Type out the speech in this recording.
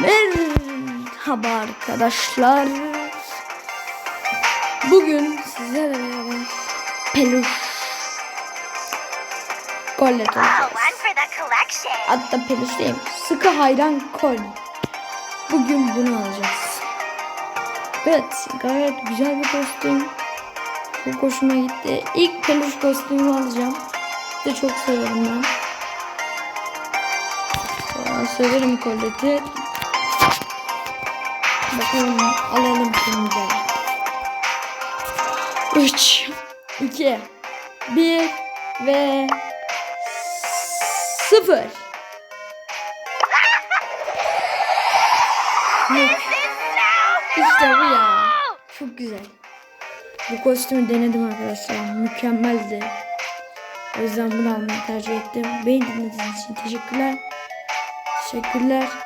Merhaba arkadaşlar. Bugün sizlerle beraber peluş kollet Oh, olacağız. collection. Hatta peluş değil, sıkı hayran kol. Bugün bunu alacağız. Evet, gayet güzel bir kostüm. Çok hoşuma gitti. İlk peluş kostümü alacağım. De çok severim ben. Severim kolleti. Bakalım alalım şimdi. 3 2 1 ve 0 İşte bu ya. Çok güzel. Bu kostümü denedim arkadaşlar. Mükemmeldi. O yüzden bunu almayı tercih ettim. Beni dinlediğiniz için teşekkürler. Teşekkürler.